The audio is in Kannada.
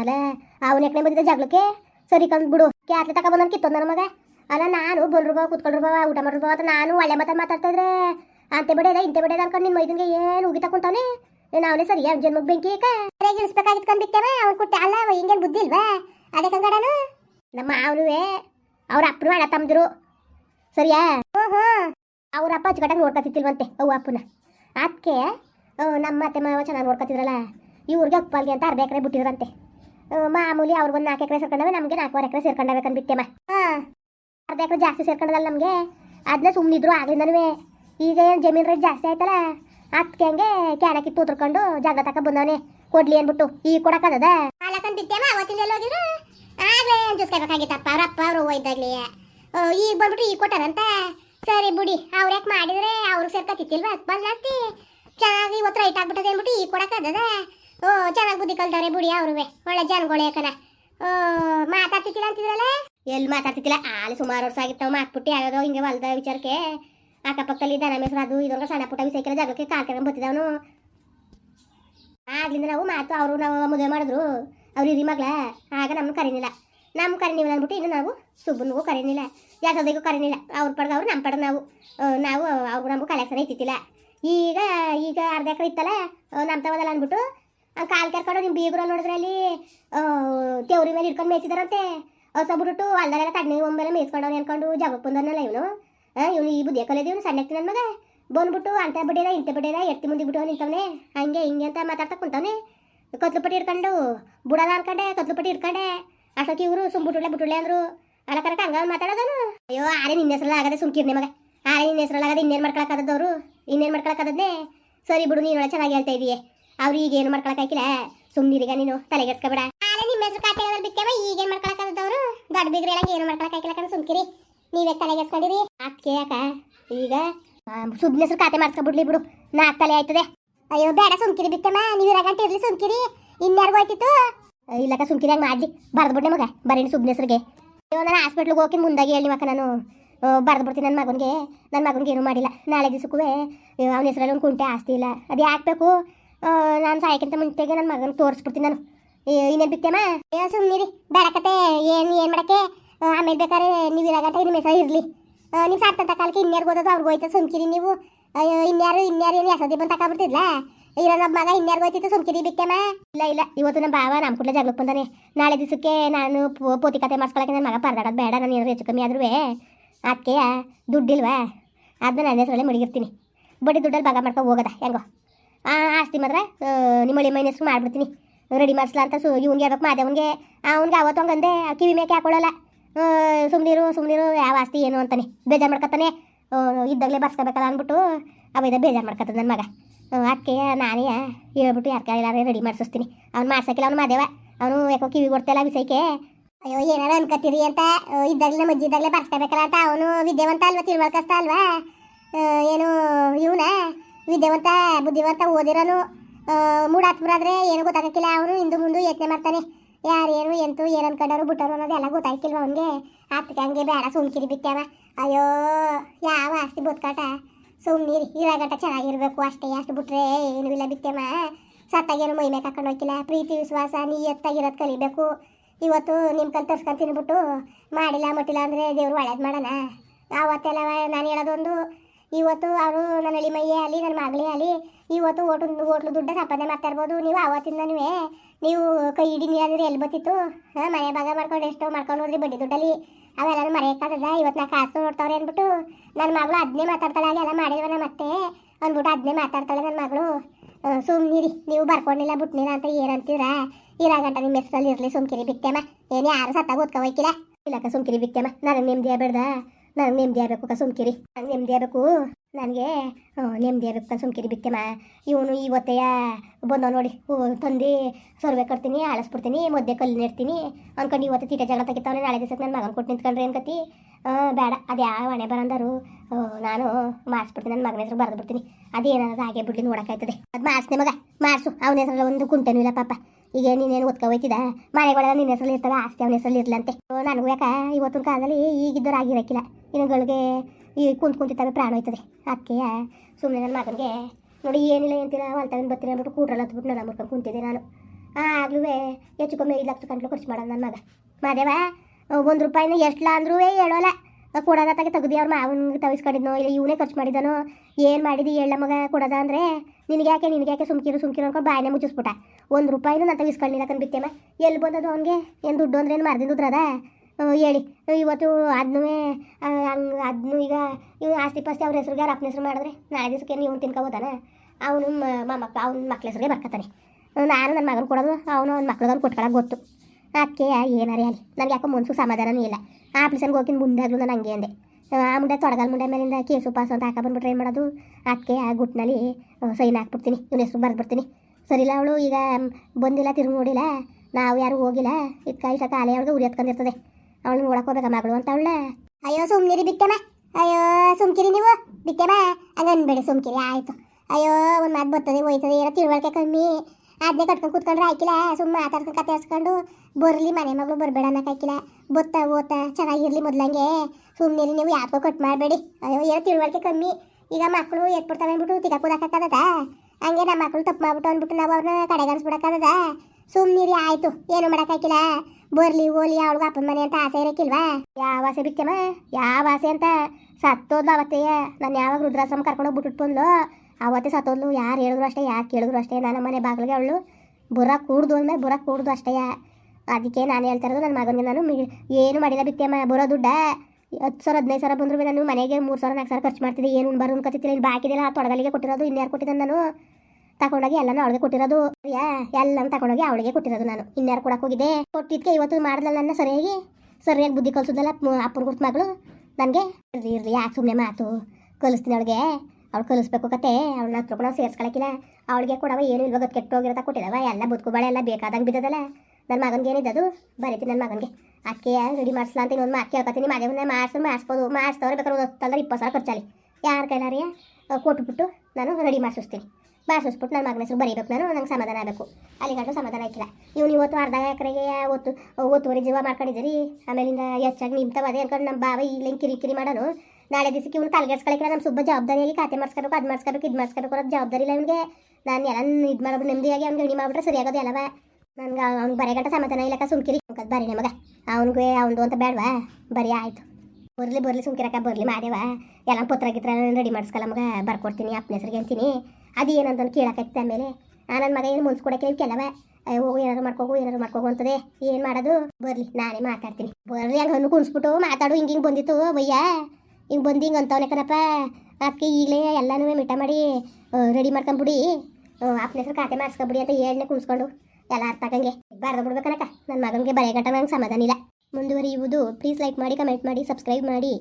ಅಲ್ಲ ಅವನ ಯಾಕೆ ಬಂದಿದ್ದ ಜಗಳಕ್ಕೆ ಸರಿ ಕಂದ್ ಬಿಡು. ಕ್ಯಾತ್ಲೆ ತಕ ಬಂದ ಕಿತ್ತೊಂದ ನನ್ನ ಮಗ. ಅಲ್ಲ ನಾನು ಬಂದ್ರು ಬಾವ ಕುತ್ಕೊಂಡ್ರು ಊಟ ಮಾಡ್ರು ಬಾವ ಅಂತ ನಾನು ಒಳ್ಳೆ ಮಾತಾಡ್ ಮಾತಾಡ್ತಾ ಇದ್ರೆ ಅಂತೆ ಬಿಡೇದ ಇಂತೆ ಬಿಡೇದ ಅನ್ಕೊಂಡು ನಿನ್ನ ಮೈದನ್ಗೆ ಏನು ಉಗಿ ತಕೊಂತಾನೆ ನೀನು ಅವನೇ ಸರಿ, ಅವ್ನ ಜನ್ಮಕ್ಕೆ ಬೆಂಕಿ ಈಗ? ಸರಿಯಾಗಿ ಇಳಿಸ್ಬೇಕಾಗಿತ್ತು ಅವ್ನು ಕೊಟ್ಟೆ. ಅಲ್ಲ ಹಿಂಗೇನು ಬುದ್ಧಿ ಇಲ್ವಾ? ಅದೇ ಕಂಗಡನು ನಮ್ಮ ಅವನುವೆ, ಅವ್ರ ಅಪ್ಪನು ಅಣ್ಣ ತಮ್ದಿರು. ಸರಿಯಾ? ಹ್ಞೂ ಹ್ಞೂ ಅವ್ರ ಅಪ್ಪ ಅಚ್ಚುಕಟ್ಟಾಗಿ ನೋಡ್ಕೊತಿತ್ತಿಲ್ವಂತೆ ಅವ್ವ ಅಪ್ಪನ. ಅದಕ್ಕೆ ನಮ್ಮ ಅತ್ತೆ ಮಾವ ಚೆನ್ನಾಗಿ ನೋಡ್ಕೊತಿದ್ರಲ್ಲ ಇವ್ರಿಗೆ ಅಪ್ಪಲ್ಗೆ ಅಂತ ಅರ್ಧ ಎಕರೆ ಬಿಟ್ಟಿದ್ರಂತೆ. ಮಾಮೂಲಿ ಅವ್ರಿಗೊಂದು ನಾಲ್ಕು ಎಕರೆ ಸೇರ್ಕೊಂಡವೆ, ನಮಗೆ ನಾಲ್ಕೂವರೆ ಎಕರೆ ಸೇರ್ಕೊಂಡವೆ ಕಂಡ್ಬಿಟ್ಟೆಮ್ಮ ಹಾಂ, ಅರ್ಧ ಎಕರೆ ಜಾಸ್ತಿ ಸೇರ್ಕೊಂಡದಲ್ಲ ನಮಗೆ. ಅದನ್ನ ಸುಮ್ಮನಿದ್ರು ಆಗ್ಲಿಂದನೂ ಈಗ ಏನು ಜಮೀನು ರೇಟ್ ಜಾಸ್ತಿ ಆಯ್ತಲ್ಲ ಅದಕ್ಕೆ ಹಂಗೆ ಕ್ಯಾನಕ್ಕೆ ತೂತ್ಕೊಂಡು ಜಾಗ ತಕ ಬಂದವನೆ. ಕೊಡ್ಲಿ ಈ ಈಗ ಕೊಡಕ್ಕದ ಸಾಲ ಕಂಡಿದ್ದೇಮ ಅವತ್ತಿಂದ ಎಲ್ಲ ಹೋಗಿದ್ರು ಆಗಲೇ ಅಂಜಿಸ್ಕೋಬೇಕಾಗಿತ್ತಪ್ಪ ಅವ್ರ ಅಪ್ಪ ಅವ್ರು ಇದ್ದಾಗ್ಲಿ ಈಗ ಬಂದ್ಬಿಟ್ಟು ಈಗ ಕೊಟ್ಟಾರಂತ? ಸರಿ ಬಿಡಿ, ಅವ್ರು ಯಾಕೆ ಮಾಡಿದ್ರೆ ಅವ್ರಿಗೆ ಸೇರ್ಕತ್ತಿತ್ತಿಲ್ವಾ? ಅದು ಬಂದ್ಲಾಸ್ತಿ ಚೆನ್ನಾಗಿ ಇವತ್ತು ರೈಟ್ ಆಗ್ಬಿಟ್ಟದೆ ಅಂದ್ಬಿಟ್ಟು ಈಗ ಕೊಡಕ್ಕದ ಓ, ಚೆನ್ನಾಗಿ ಬುದ್ಧಿ ಕಲ್ತಾರೆ ಬುಡಿ ಅವ್ರುವೆ. ಒಳ್ಳೆ ಜನಗಳು ಯಾಕನ ಮಾತಾಡ್ತಿದ್ದೀರ ಅಂತಿದ್ರಲ್ಲ? ಎಲ್ಲಿ ಮಾತಾಡ್ತಿದ್ದಿಲ್ಲ? ಆಲ್ ಸುಮಾರು ವರ್ಷ ಆಗಿತ್ತಾವ ಮಾತ್ಬಿಟ್ಟು ಆಗೋದು, ಹಿಂಗೆ ಹೊಲ್ದ ವಿಚಾರಕ್ಕೆ. ಅಕ್ಕಪಕ್ಕದಲ್ಲಿ ದನ ಮೇಸ್ರು ಅದು ಇದ್ರ ಸಣ್ಣ ಪುಟ್ಟ ವಿಷಯಕ್ಕೆಲ್ಲ ಜಾಗಕ್ಕೆ ಕಾಲ್ ಬತ್ತಿದ್ದವನು ಆಗ್ಲಿಂದ ನಾವು ಮಾತು ಅವರು ನಾವು ಮದುವೆ ಮಾಡಿದ್ರು. ಅವ್ರು ಹಿರಿ ಮಗ್ಳ, ಆಗ ನಮ್ಮ ಕರೀನಿಲ್ಲ. ನಮ್ಮ ಕರೀನಿಲ್ಲ ಅಂದ್ಬಿಟ್ಟು ಇನ್ನು ನಾವು ಸುಬ್ಬನಿಗೂ ಕರೀನಿಲ್ಲ. ಯಾಸೋದಿಗೂ ಕರೀನಿಲ್ಲ. ಅವ್ರ ಪಡೆದ ಅವ್ರು ನಮ್ಮ ಪಡೆದ ನಾವು. ನಾವು ಅವ್ರು ನಮಗೂ ಕಲೆಕ್ಷನ್ ಇತ್ತಿಲ್ಲ ಈಗ ಈಗ ಅರ್ಧ ಎಕರೆ ಇತ್ತಲ್ಲ ನಮ್ಮ ತವದಲ್ಲ ಅಂದ್ಬಿಟ್ಟು ಕಾಲ್ ಕರ್ಕೊಂಡು ನಿಮ್ಮ ಬೀಗರು ನೋಡಿದ್ರೆ ಅಲ್ಲಿ ದೇವ್ರಿ ಮೇಲೆ ಇಟ್ಕೊಂಡು ಮೇಯ್ಸಿದಾರಂತೆ. ಹೊಸ ಬಿಟ್ಟು ಅಲ್ದಲೆಲ್ಲ ತಣ್ಣಿ ಒಮ್ಮೆಲೆ ಮೇಯ್ಸ್ಕೊಂಡವ್ನು ಅನ್ಕೊಂಡು ಜಾಗ ಬಂದವನಲ್ಲ ಇವನು. ಇವನು ಈ ಬುದ್ಧಿ ಕಲಿದ ಇವನು ಸಣ್ಣಕ್ಕೆ ನನ್ನ ಮಗ. ಬಂದ್ಬಿಟ್ಟು ಅಂತ ಬಿಟ್ಟಿದ ಇಂತ ಬಿಟ್ಟಿದ ಎತ್ತಿ ಮುಂದೆ ಬಿಟ್ಟು ನಿಂತವನೆ. ಹಂಗೆ ಹಿಂಗೆ ಅಂತ ಮಾತಾಡ್ತಾ ಕುಂತವನೆ. ಕತ್ಲು ಪಟ್ಟಿ ಇಟ್ಕೊಂಡು ಬುಡದ ಅನ್ಕೊಂಡೆ, ಕತ್ಲು ಪಟ್ಟಿ ಇಟ್ಕೊಂಡೆ ಅಷ್ಟೊತ್ತಿಗೆ ಇವರು ಸುಂಬುಟುಳ್ಳೆ ಬಿಟ್ಟುಳ್ಳೆ ಅಂದರು. ಅಲ್ಲ ಕರೆಕ್ಟ್ ಹಂಗ ಮಾತಾಡೋದನು? ಅಯ್ಯೋ, ಆರೇ ನಿನ್ನ ಹೆಸರಲ್ಲ ಆಗದೆ ಸುಮ್ಕಿರ್ನೆ ನಿಮಗೆ ಆರೇ ನಿನ್ನ ಹೆಸರಲ್ಲ ಆಗದೆ ಇನ್ನೇನು ಅವರು? ಇನ್ನೇನು ಮಾಡ್ಕೊಳಕ್ಕಾದದ್ನೇ ಸರಿ ಬಿಡು, ನೀನು ಚೆನ್ನಾಗಿ ಹೇಳ್ತಾ ಇದೀಯ. ಅವ್ರು ಈಗ ಏನು ಮಾಡ್ಕೊಳಕ್ಕಾಗಿಲ್ಲ ಸುಮ್ಮನಿರಿಗ ನೀನು, ತಲೆಗೆಡ್ಸ್ಕೊಬೇಡ. ಆಲೆ ನಿಮ್ಮ ಹೆಸರು ಕಾಟೆ ಈಗ ಏನ್ ಮಾಡ್ಕೊಳಕ್ಕಾದವ್ರು ದೊಡ್ಡ ಬಿಗ್ರಿ ಹೇಳಂಗೆ ಏನು ಮಾಡ್ಕೊಳಕ್ಕಾಗಿಲ್ಲ ಕಣ, ಸುಮ್ಕಿರಿ. ನೀವೇ ತಲೆಗೆಡ್ಸ್ಕೊಂಡಿರಿ. ಅದಕ್ಕೆ ಈಗ ಸುಬ್ಬನ ಹೆಸರು ಖಾತೆ ಮಾಡಿಸ್ಕೊಬಿಡ್ಲಿ ಬಿಡು. ನಾಲ್ಕು ತಲೆ ಆಯ್ತದೆ. ಅಯ್ಯೋ, ಬೇಡ, ಸುಮ್ಕಿರಿ ಬಿತ್ತಮ್ಮ ನೀವು ಇರಗಂಟೆ ಇರ್ಲಿ ಸುಮ್ಕಿರಿ. ಇನ್ಯಾರಿಗೂ ಇಲ್ಲಕ ಸುಮ್ಕಿರಿ, ಹಂಗೆ ಮಾಡ್ಲಿ. ಬರ್ದು ಬಿಡ್ನೆ ಮಗ, ಬರೀನಿ ಸುಬ್ಬನ ಹೆಸರಿಗೆ. ಅಯ್ಯೋ, ನಾನು ಹಾಸ್ಪಿಟ್ಲಿಗೆ ಹೋಗಿ ಮುಂದಾಗಿ ಹೇಳಿ ಮಕ್ಕ ನಾನು. ಬರ್ದು ಬಿಡ್ತೀನಿ ನನ್ನ ಮಗನಿಗೆ. ನನ್ನ ಮಗನಿಗೆ ಏನು ಮಾಡಿಲ್ಲ. ನಾಳೆ ದಿವಸಕ್ಕೂ ಅವನ ಹೆಸರಲ್ಲಿ ಒಂದು ಕುಂಟೆ ಆಸ್ತಿ ಇಲ್ಲ. ಅದು ಯಾಕಬೇಕು ನಾನು ಸಾಯಕ್ಕಿಂತ ಮುಂಚೆಗೆ ನನ್ನ ಮಗನ ತೋರಿಸ್ಬಿಡ್ತೀನಿ ನಾನು. ಇನ್ನೇನು ಬಿತ್ತಮ್ಮ ಅಯ್ಯೋ ಸುಮ್ಮನಿರಿ ಬೇಡಕತೆ ಏನು ಏನು ಮಾಡಕ್ಕೆ? ಆಮೇಲೆ ಬೇಕಾದ್ರೆ ನೀವು ಇರಾಗಂಟ ನಿಮ್ಮ ಹೆಸರು ಇರಲಿ. ನೀವು ಸಾರ್ತಂತ ಕಾಲಕ್ಕೆ ಇನ್ಯಾರು ಓದೋದು ಅವ್ರಿಗೆ ಹೋಯ್ತು ಸುಮ್ಕಿರಿ ನೀವು. ಅಯ್ಯೋ ಇನ್ಯಾರು ಇನ್ಯಾರು ಏನು ಎಸದಿ ಬಂದು ತಗೊಬಿಡ್ತಿದ್ಲ ಇರೋ ನಮ್ಮ ಮಗ ಇನ್ಯಾರು ಹೋಯ್ತಿತ್ತು ಸುಮ್ಕಿರಿ ಬಿಟ್ಟೆಮ್ಮ ಇಲ್ಲ ಇಲ್ಲ. ಇವತ್ತು ನಮ್ಮ ಬಾವ ನಮ್ಮ ಕೂಡಲೇ ಜಗಳಕ್ಕೆ ಬಂದಾನೆ. ನಾಳೆ ದಿವಸಕ್ಕೆ ನಾನು ಪೋತಿ ಕತೆ ಮಾಡ್ಸ್ಕೊಳಕ್ಕೆ ನನ್ನ ಮಗ ಪರದಾಡೋದು ಬೇಡ. ನಾನು ಏನಾದ್ರು ಹೆಚ್ಚು ಕಮ್ಮಿ ಆದ್ರೂ ಅದಕ್ಕೆ ದುಡ್ಡಿಲ್ವಾ? ಅದನ್ನ ನನ್ನ ಹೆಸರಲ್ಲೇ ಮುಡಿಗಿರ್ತೀನಿ ಬಡ್ಡಿ ದುಡ್ಡಲ್ಲಿ ಭಾಗ ಮಾಡ್ಕೊಂಡು ಹೋಗೋದ. ಹೆಂಗೋ? ಆ, ಆಸ್ತಿ ಮಾತ್ರ. ನಿಮ್ಮಳಿ ನಿಮ್ಮ ಮಾಡಿಬಿಡ್ತೀನಿ. ರೆಡಿ ಮಾಡಿಸ್ಲಾ ಅಂತ ಸು ಇವ್ನಿಗೆ ಹೇಳ್ಬೇಕು ಮಾದೇವನ್ಗೆ. ಅವ್ನಿಗೆ ಅವತ್ತು ಹಂಗಂದೆ ಕಿವಿ ಮೇಕೆ ಹಾಕೊಳ್ಳಲ್ಲ. ಸುಮ್ಮನಿರು ಸುಮ್ಮನಿರು ಯಾವ ಆಸ್ತಿ ಏನು ಅಂತಾನೆ. ಬೇಜಾರು ಮಾಡ್ಕೊತಾನೆ ಇದ್ದಾಗಲೇ ಬರ್ಸ್ಕೋಬೇಕಲ್ಲ ಅಂದ್ಬಿಟ್ಟು ಅವಿದ ಬೇಜಾರು ಮಾಡ್ಕೊತದ ನನ್ನ ಮಗ. ಅದಕ್ಕೆ ನಾನೇ ಹೇಳ್ಬಿಟ್ಟು ಯಾರ ರೆಡಿ ಮಾಡಿಸ್ತೀನಿ ಅವ್ನು ಮಾಡ್ಸೋಕ್ಕಿಲ್ಲ, ಅವ್ನು ಮಾದೇವ. ಅವನು ಯಾಕೋ ಕಿವಿ ಕೊಡ್ತಿಲ್ಲ ವಿಷಯಕ್ಕೆ ಅಯ್ಯೋ, ಏನಾರ ಅನ್ಕೋತೀರಿ ಅಂತ ಇದ್ದಾಗಲೇ ಮಜ್ಜಿ ಇದ್ದಾಗಲೇ ಬರ್ಸ್ಕೋಬೇಕಲ್ಲ ಅಂತ, ಅವನು ವಿದ್ಯಾವಂತ ಅಲ್ವಾ, ತಿಳ್ವಳ್ಕಸ್ತ ಅಲ್ವಾ? ಏನು, ಇವನ? ವಿದ್ಯಾವಂತ, ಬುದ್ಧಿವಂತ ಓದಿರೋನು ಮೂಡಾತ್ಮರಾದ್ರೆ ಏನು ಗೊತ್ತಾಗಕ್ಕಿಲ್ಲ. ಅವನು ಹಿಂದು ಮುಂದೆ ಯತ್ನೆ ಮಾಡ್ತಾನೆ. ಯಾರೇನು, ಎಂತು, ಏನು ಅನ್ಕೊಂಡವ್ರು ಬಿಟ್ಟರು ಅನ್ನೋದು ಎಲ್ಲ ಗೊತ್ತಾಗಿಲ್ವ ಅವನಿಗೆ. ಅದಕ್ಕೆ ಹಂಗೆ ಬೇಡ ಸುಮ್ಕಿರಿ ಬಿಟ್ಟಾವ ಅಯ್ಯೋ, ಯಾವ ಆಸ್ತಿ ಬದುಕಾಟ. ಸುಮ್ಮನಿರಿ ಇವಾಗಂಟ ಚೆನ್ನಾಗಿರ್ಬೇಕು ಅಷ್ಟೇ. ಅಷ್ಟು ಬಿಟ್ರೆ ಏನೂ ಇಲ್ಲ ಬಿತ್ತೆಮ್ಮ ಸತ್ತಾಗೇನು ಮೈ ಮೇಲೆ ಹಾಕೊಂಡು ಹೋಗಿಲ್ಲ ಪ್ರೀತಿ, ವಿಶ್ವಾಸ ನೀ ಎತ್ತಾಗಿರೋದು ಕಲಿಬೇಕು. ಇವತ್ತು ನಿಮ್ಮ ಕಲ್ ತರ್ಸ್ಕೊಂಡು ತಿನ್ಬಿಟ್ಟು ಮಾಡಿಲ್ಲ, ಮಟ್ಟಿಲ್ಲ ಅಂದರೆ ದೇವ್ರು ಒಳ್ಳೇದು ಮಾಡೋಣ. ಆವತ್ತೆಲ್ಲ ನಾನು ಹೇಳೋದೊಂದು ಇವತ್ತು ಅವರು ನನ್ನ ಮೈಯೇ ಆಗಲಿ, ನನ್ನ ಮಗಳೇ ಆಗಲಿ, ಇವತ್ತು ಓಟು ಓಟ್ಲು ದುಡ್ಡು ಸಂಪಾದನೆ ಮಾಡ್ತಾ ಇರ್ಬೋದು. ನೀವು ಆವತ್ತಿಂದನೂ ನೀವು ಕೈ ಹಿಡಿ ನೀರಾದ್ರೆ ಎಲ್ಲಿ ಬತ್ತಿತ್ತು? ಹಾಂ, ಮನೆ ಭಾಗ ಮಾಡ್ಕೊಂಡು ಎಷ್ಟೋ ಮಾಡ್ಕೊಂಡು ಹೋದ್ರಿ ಬಡ್ಡಿ ದುಡ್ಡಲ್ಲಿ. ಅವೆಲ್ಲನೂ ಮರೆಯಕ್ಕಾಗದ ಇವತ್ತು ನಾ ಕಾಸು ನೋಡ್ತಾವ್ರೆ ಅಂದ್ಬಿಟ್ಟು ನನ್ನ ಮಗಳು ಅದನ್ನೇ ಮಾತಾಡ್ತಾಳೆ. ಎಲ್ಲ ಮಾಡಿದ್ವನ ಮತ್ತೆ ಅಂದ್ಬಿಟ್ಟು ಅದನ್ನೇ ಮಾತಾಡ್ತಾಳೆ ನನ್ನ ಮಗಳು. ಸುಮ್ಮನಿರಿ ನೀವು ಬರ್ಕೊಂಡಿಲ್ಲ, ಬಿಟ್ನಿಲ್ಲ ಅಂತ ಏನಂತೀರ? ಇರಾಗಂಟ ನಿಮ್ಮ ಹೆಸರಲ್ಲಿ ಇರಲಿ, ಸುಮ್ಕಿರಿ ಬಿತ್ತೇಮ್ಮ ಏನು ಯಾರು ಸತ್ತಾಗ ಓದ್ಕೊ ಹೋಯ್ಕಿಲ್ಲ ಇಲ್ಲಕ್ಕ ಸುಮ್ಕಿರಿ ಬಿತ್ತೇಮ್ಮ ನನಗೆ ನಿಮ್ದೇ ಆಗ್ಬೇಡ್ದ ನನಗೆ ನೆಮ್ಮದಿ ಆಗಬೇಕು ಕ ಸುಮ್ಕಿರಿ ನನಗೆ ನೆಮ್ಮದಿ ಆಗಬೇಕು ನನಗೆ ನೆಮ್ಮದಿ ಆಗಬೇಕು ಕ ಸುಮ್ಕಿರಿ ಬಿಟ್ಟೆಮ್ಮ ಇವನು ಇವತ್ತೆಯ ಬಂದವ ನೋಡಿ. ತಂದು ಸರ್ವೆ ಕಟ್ತೀನಿ ಆಳಿಸ್ಬಿಡ್ತೀನಿ ಮಧ್ಯೆ ಕಲ್ಲಿನ ನೆಡ್ತೀನಿ ಅಂದ್ಕೊಂಡು ಇವತ್ತು ತೀಟ ಜಗಳ ತೆಗಿತಾವನೆ. ನಾಳೆ ದಿವಸಕ್ಕೆ ನನ್ನ ಮಗನ ಕೊಟ್ಟು ನಿಂತ್ಕೊಂಡ್ರೆ ಏನು ಕತಿ ಆ, ಬೇಡ. ಅದು ಯಾವ ಹಣೆ ಬರಂದರು? ನಾನು ಮಾಡಿಸ್ಬಿಡ್ತೀನಿ. ನನ್ನ ಮಗನ ಹೆಸರು ಬರೆದು ಬಿಡ್ತೀನಿ ಅದೇನಾದ್ರು ಹಾಗೆ ಬಿಡ್ಲಿ ನೋಡೋಕ್ಕಾಯ್ತದೆ ಅದು ಮಾಡಿಸ್ನೆ ಮಗ. ಮಾಡಿಸು. ಅವನ ಹೆಸರಲ್ಲಿ ಒಂದು ಕುಂಟನೂ ಇಲ್ಲ ಪಾಪ. ಈಗ ನೀನೇನು ಓದ್ಕೊ ಹೋಯ್ತಿದ ಮನೆಗಳೆಲ್ಲ ನಿನ್ನ ಹೆಸರಲ್ಲಿ ಇರ್ತವೆ ಆಸ್ತಿ ಅವನ ಹೆಸರಲ್ಲಿ ಇರ್ಲಂತೆ ನನಗೂ ಯಾಕ ಇವತ್ತಿನ ಕಾಲದಲ್ಲಿ ಈಗಿದ್ದವ್ರು ಆಗಿರಕ್ಕಿಲ್ಲ ಇನ್ನುಗಳಿಗೆ ಈ ಕುಂತ್ ಕುಂತಿದ್ದಾವೆ ಪ್ರಾಣ ಹೋಯ್ತದೆ. ಅದಕ್ಕೆ ಸುಮ್ಮನೆ ನನ್ನ ಮಗನಿಗೆ ನೋಡಿ ಏನಿಲ್ಲ ಅಂತಿಲ್ಲ ಹೊಲ್ತಾವಿನ ಬರ್ತೀನಿ ಅಂದ್ಬಿಟ್ಟು ಕೂಟ್ರಲ್ಲಿ ಹತ್ಬಿಟ್ಟು ನೆಲ ಮುರ್ಕೊಂಡು ಕುಂತಿದ್ದೆ ನಾನು. ಆಗ್ಲೂ ಹೆಚ್ಚು ಕಮ್ಮಿ ಐದು ಲಕ್ಷ ಗಂಟ್ಲು ಖರ್ಚು ಮಾಡೋದು ನನ್ನ ಮಗ. ಮಾದೇವ ಒಂದು ರೂಪಾಯಿನ ಎಷ್ಟು ಅಂದ್ರೂ ಹೇಳೋಲ್ಲ. ಕೊಡೋದ ತಗೆ ತೆಗ್ದು ಅವ್ರ ಮಾವನ್ಗೆ ತವಿಸ್ಕೊಂಡಿದ್ನೋ, ಇಲ್ಲ ಇವನೇ ಖರ್ಚು ಮಾಡಿದ್ದಾನೋ, ಏನು ಮಾಡಿದಿ ಹೇಳ ಮಗ ಕೊಡೋದ ಅಂದರೆ ನಿನಗೆ ಯಾಕೆ ನಿನಗೆ ಯಾಕೆ ಸುಮ್ಕಿರು ಸುಮ್ಕಿರು ಅನ್ಕೊಂಡು ಬಾಯನೆ ಮುಚ್ಚಿಸ್ಬಿಟ್ಟ. ಒಂದು ರೂಪಾಯಿನೂ ನಾನು ತವಿಸ್ಕೊಂಡಿಲ್ಲ ಕಣ್ ಬಿತ್ತೆಮ್ಮ ಎಲ್ಲಿ ಬಂದದು ಅವನಿಗೆ? ಏನು ದುಡ್ಡು ಅಂದ್ರೆ ಏನು ಮರ್ದಿಂದ ಉದ್ರದ ಹೇಳಿ. ಇವತ್ತು ಅದನ್ನೂ ಹಂಗೆ ಅದನ್ನು ಈಗ ಇವ್ ಆಸ್ತಿ ಪಾಸ್ತಿ ಅವ್ರ ಹೆಸ್ರಿಗೆ ಅಪ್ಪನ ಹೆಸ್ರು ಮಾಡಿದ್ರೆ ನಾಳೆ ದಿವಸಕ್ಕೆ ನೀವು ತಿನ್ಕೋಬೋದಾನ ಅವನು ಮಕ್ಕ ಅವ್ನ ಮಕ್ಳ ಹೆಸ್ರಿಗೆ ಬರ್ಕತಾನೆ ನಾನು ನನ್ನ ಮಗನ ಕೊಡೋದು, ಅವನು ಅವ್ನ ಮಕ್ಳಿಗೆ ಕೊಟ್ಕೊಳಕ್ಕೆ ಗೊತ್ತು. ಅದಕ್ಕೆ ಏನಾರೇ ಅಲ್ಲಿ ನನಗೆ ಯಾಕೋ ಮನ್ಸು ಸಮಾಧಾನನೂ ಇಲ್ಲ. ಆಫೀಸನ್ಗೆ ಹೋಗಿನ ಮುಂದೆ ಆದ್ರೂ ನಾನು ಹಂಗೆ ಅಂದೆ. ಆ, ಮುಂಡೆ ತೊಡಗಲ್ ಮುಂಡೆ ಮೇಲಿಂದ ಕೇಸು ಪಾಸು ಅಂತ ಹಾಕ ಬಂದ್ಬಿಟ್ರೆ ಏನು ಮಾಡೋದು? ಅದಕ್ಕೆ ಆ ಗುಟ್ಟಿನಲ್ಲಿ ಸೈನ್ ಹಾಕ್ಬಿಡ್ತೀನಿ, ಇವನ ಹೆಸ್ರು ಸರಿ ಇಲ್ಲ ಅವಳು, ಈಗ ಬಂದಿಲ್ಲ, ತಿರುಗಿ ನೋಡಿಲ್ಲ, ನಾವು ಯಾರು ಹೋಗಿಲ್ಲ ಇದಕ್ಕೆ ಇಷ್ಟ ಕಾಲೇ ಅವಳಿಗೆ ಉರಿ ಹತ್ಕೊಂಡಿರ್ತದೆ ಅವಳು ನೋಡಕ್ ಹೋಗ್ಬೇಕ ಮಗಳು ಅಂತ ಅವಳ ಅಯ್ಯೋ, ಸುಮ್ನಿರಿ ಬಿಟ್ಟಮ್ಮ. ಅಯ್ಯೋ, ಸುಮ್ಕಿರಿ ನೀವು. ಬಿಟ್ಟಮ್ಮ, ಹಂಗನ್ಬೇಡಿ ಸುಮ್ಕಿರಿ, ಆಯ್ತು. ಅಯ್ಯೋ, ಒಂದು ಮಾತು ಬರ್ತದೆ, ಹೋಯ್ತದೆ, ಏನೋ ತಿಳುವಳಿಕೆ ಕಮ್ಮಿ. ಅದನ್ನೇ ಕಟ್ಕೊಂಡು ಕೂತ್ಕೊಂಡ್ರೆ ಹಾಕಿಲ್ಲ ಸುಮ್ಮನೆ ಮಾತಾಡ್ಕೊಂಡು ಕತೆ ಆಡ್ಸ್ಕೊಂಡು ಬರ್ಲಿ ಮನೆ ಮಗಳು, ಬರಬೇಡ ಅನ್ನಕ್ಕಾಯ್ಕಿಲ್ಲ ಬತ್ತ ಓತ ಚೆನ್ನಾಗಿರಲಿ ಮೊದ್ಲಂಗೆ. ಸುಮ್ಮನೆ ನೀವು ಯಾಕೋ ಕಟ್ ಮಾಡಬೇಡಿ. ಅಯ್ಯೋ, ಏನೋ ತಿಳುವಳಿಕೆ ಕಮ್ಮಿ. ಈಗ ಮಕ್ಕಳು ಎತ್ಬಿಡ್ತಾವೆ ಅಂದ್ಬಿಟ್ಟು ತಿಗಾಕೋದಾಕದ ಹಂಗೆ ನಮ್ಮ ಮಕ್ಕಳು ತಪ್ಪು ಮಾಡ್ಬಿಟ್ಟು ಅಂದ್ಬಿಟ್ಟು ನಾವು ಅವ್ರನ್ನ ಕಡೆಗಣಿಸ್ಬಿಡಕ್ಕದ ಸುಮ್ಮನಿರಿ ಆಯಿತು. ಏನು ಮಾಡೋಕ್ಕಾಗಿಲ್ಲ. ಬರ್ಲಿ, ಓಲಿ, ಅವಳಿಗೆ ಅಪ್ಪನ ಮನೆ ಅಂತ ಆಸೆ ಇರೋಕ್ಕಿಲ್ವಾ ಯಾವ ಆಸೆ ಬಿತ್ತಮ್ಮ ಯಾವ ಆಸೆ ಅಂತ? ಸತ್ತೋದ್ಲು ಅವತ್ತೆಯ ನಾನು ಯಾವಾಗ ರುದ್ರಾಶ್ರಮ ಕರ್ಕೊಂಡು ಹೋಗ್ಬಿಟ್ಟು ಬಂದ್ಲು? ಅವತ್ತೇ ಸತ್ತೋದ್ಲು. ಯಾರು ಹೇಳಿದ್ರು ಅಷ್ಟೇ, ಯಾರು ಕೇಳಿದ್ರು ಅಷ್ಟೇ. ನನ್ನ ಮನೆ ಬಾಗಿಲಿಗೆ ಅವಳು ಬುರ ಕೂಡ್ದು ಅಂದ್ಮೇಲೆ ಬುರ ಕೂಡ್ದು ಅಷ್ಟೇ. ಅದಕ್ಕೆ ನಾನು ಹೇಳ್ತಾ ಇರೋದು ನನ್ನ ಮಗನಿಗೆ ನಾನು ಏನು ಮಾಡಿಲ್ಲ ಬಿತ್ತಮ್ಮ ಬರೋ ದುಡ್ಡ. ಹತ್ತು ಸಾವಿರ, ಹದಿನೈದು ಸಾವಿರ ಬಂದ್ರು ನಾನು ಮನೆಗೆ ಮೂರು ಸಾವಿರ, ನಾಲ್ಕು ಸಾವಿರ ಖರ್ಚು ಮಾಡ್ತಿದ್ದೆ. ಏನು ಬರೋ ಕತ್ತಿಲ್ಲ ಇಲ್ಲಿ ಬಾಕಿದೆಲ್ಲ ಆ ತೊಡಗಲಿಗೆ ಕೊಟ್ಟಿರೋದು. ಇನ್ಯಾರು ಕೊಟ್ಟಿದ್ದೆ ನಾನು ತಗೊಂಡೋಗಿ ಎಲ್ಲನೂ ಅವಳಿಗೆ ಕೊಟ್ಟಿರೋದು. ಯಾ, ಎಲ್ಲನೂ ತಗೊಂಡೋಗಿ ಅವಳಿಗೆ ಕೊಟ್ಟಿರೋದು ನಾನು. ಇನ್ಯಾರು ಕೊಡಕ್ಕೆ ಹೋಗಿದ್ದೆ. ಕೊಟ್ಟಿದ್ದಕ್ಕೆ ಇವತ್ತು ಮಾಡಿದ್ಲ ನನ್ನ ಸರಿಯಾಗಿ. ಸರಿಯಾಗಿ ಬುದ್ಧಿ ಕಲಿಸೋದಲ್ಲ ಅಪ್ಪನ ಗುರ್ತು ಮಗಳು. ನನಗೆ ಇರ್ಲಿ, ಇರಲಿ. ಯಾಕೆ ಸುಮ್ಮನೆ ಮಾತು ಕಲಿಸ್ತೀನಿ ಅವಳಿಗೆ? ಅವ್ಳು ಕಲಿಸ್ಬೇಕು ಕತೆ. ಅವಳನ್ನ ಹತ್ರ ನಾವು ಸೇರಿಸ್ಕೊಳಕಿಲ್ಲ. ಅವಳಿಗೆ ಕೊಡವ ಏನು ಇಲ್ವ ಗೊತ್ತು. ಕೆಟ್ಟೋಗಿರತ್ತ ಕೊಟ್ಟಿದವ. ಎಲ್ಲ ಬದುಕುಬಾಳೆ, ಎಲ್ಲ ಬೇಕಾದಂಗೆ ಬಿದ್ದದಲ್ಲ. ನನ್ನ ಮಗನಿಗೆ ಅದು? ಬರೀತೀನಿ ನನ್ನ ಮಗನಿಗೆ. ಅಕ್ಕಿ ರೆಡಿ ಮಾಡಿಸ್ಲಾ ಅಂತ ಇನ್ನೊಂದು ಮಾತು ಕೇಳ್ಕೊತೀನಿ. ಮುಂದೆ ಮಾಡಿಸ್ ಮಾಡಿಸ್ಬೋದು ಮಾಡಿಸ್ತವ್ರೆ ಬೇಕಾದ್ರೆ ಒಂದು ಇಪ್ಪತ್ತು ಸಾವಿರ ಖರ್ಚಾಲಿ. ಯಾರ ಕೈಲಾರಿಯ ಕೊಟ್ಬಿಟ್ಟು ನಾನು ರೆಡಿ ಮಾಡಿಸ್ತೀನಿ ಮಾಡಿಸ್ಬಿಟ್ಟು ನನ್ನ ಮಗನ ಹೆಸರು ಬರೀಬೇಕು ನಾನು, ನಂಗೆ ಸಮಾಧಾನ ಆಗಬೇಕು. ಅಲ್ಲಿಗಂಟು ಸಮಾಧಾನ ಆಯ್ತಿಲ್ಲ ಇವ್ನು ಇವತ್ತು ಅರ್ಧ ಎಕರೆಗೆ ಒತ್ತು, ಒತ್ತುವರಿ ಜೀವ ಮಾಡ್ಕೊಂಡಿದ್ದೀರಿ. ಆಮೇಲಿಂದ ಹೆಚ್ಚಾಗಿ ನಿಮ್ತವ ಅದೇ ಅನ್ಕೊಂಡು ನಮ್ಮ ಬಾವ ಈಗಲೇ ಕಿರಿ ಕಿರಿ ಮಾಡೋನು. ನಾಳೆ ದಿವಸಕ್ಕೆ ಇವ್ನು ತಲೆಗೆಡ್ಸ್ಕೊಳಕ್ಕೆ ನಮ್ಮ ಸುಬ್ಬ ಜವಾಬ್ದಾರಿಯಾಗಿ ಖಾತೆ ಮಾಡಿಸ್ಕೋಬೇಕು, ಅದು ಮಾಡಿಸ್ಕೋಬೇಕು, ಇದು ಮಾಡಿಸ್ಕೋಬೇಕು ಜವಾಬ್ದಾರಿ ಇಲ್ಲ ಇವನಿಗೆ. ನಾನು ಎಲ್ಲ ಇದು ಮಾಡೋದು ನೆಮ್ಮದಿಯಾಗಿ ಅವ್ನಿಗೆ ರೆಡಿ ಮಾಡಿಬಿಟ್ರೆ ಸರಿಯಾಗೋದು ಎಲ್ಲವ ನನ್ಗೆ ಅವ್ನು ಬರೆಗಂಟ ಸಮಾಧಾನ ಇಲ್ಲಕ್ಕ ಸುಮ್ಕಿರಿ. ಅಂಕದ್ ಬರೀ ಮಗ ಅವನಿಗೆ ಅವನದು ಅಂತ ಬೇಡವಾ ಬರೀ ಆಯ್ತು. ಬರ್ಲಿ ಬರ್ಲಿ, ಸುಮ್ಕಿರಕ್ಕ, ಬರ್ಲಿ ಮಾದೇವ ಎಲ್ಲ ಪತ್ರ ಗಿತ್ರ ರೆಡಿ ಮಾಡಿಸ್ಕಲ್ಲ ಮಗ. ಬರ್ಕೊಡ್ತೀನಿ, ಅಪ್ಪನ ಹೆಸ್ರಿಗೆ ಅಂತೀನಿ. ಅದು ಏನಂತ ಕೇಳಕೈತೆ ಆಮೇಲೆ. ನನ್ನ ಮಗ ಏನು ಮುನ್ಸ್ಕೊಡಕ್ಕೆ ಕೆಲವ ಹೋಗು ಏನಾರು ಮಾಡ್ಕೋಗು ಏನಾರು ಮಾಡ್ಕೋಗು ಅಂತದೆ. ಏನು ಮಾಡೋದು? ಬರ್ಲಿ, ನಾನೇ ಮಾತಾಡ್ತೀನಿ. ಬರ್ಲಿ, ಹಂಗೆ ಹಣ್ಣು ಕುಣಿಸ್ಬಿಟ್ಟು ಮಾತಾಡು, ಹಿಂಗೆ ಹಿಂಗೆ ಬಂದಿತ್ತು ಬಯ್ಯ ಹಿಂಗೆ ಬಂದು ಹಿಂಗೆ ಅಂತವನೆ ಕಣಪ್ಪ. ಈಗಲೇ ಎಲ್ಲನೂ ಮಿಟ ಮಾಡಿ ರೆಡಿ ಮಾಡ್ಕೊಂಬಿಡಿ. ಅಪ್ಪನ ಹೆಸರು ಖಾತೆ ಮಾಡಿಸ್ಕೊಬಿಡಿ ಅಂತ ಏಳನೇ ಕುಣಿಸ್ಕೊಂಡು. ಎಲ್ಲ ಅರ್ಥ ಆಗಂಗೆ. ಬಾರ್ದು ಬಿಡ್ಬೇಕನಕ ನನ್ನ ಮಗನಿಗೆ ಬರೆಗಟ್ಟ ನಂಗೆ ಸಮಾಧಾನ ಇಲ್ಲ. ಮುಂದುವರಿಯುವುದು ಪ್ಲೀಸ್ ಲೈಕ್ ಮಾಡಿ ಕಮೆಂಟ್ ಮಾಡಿ ಸಬ್ಸ್ಕ್ರೈಬ್ ಮಾಡಿ.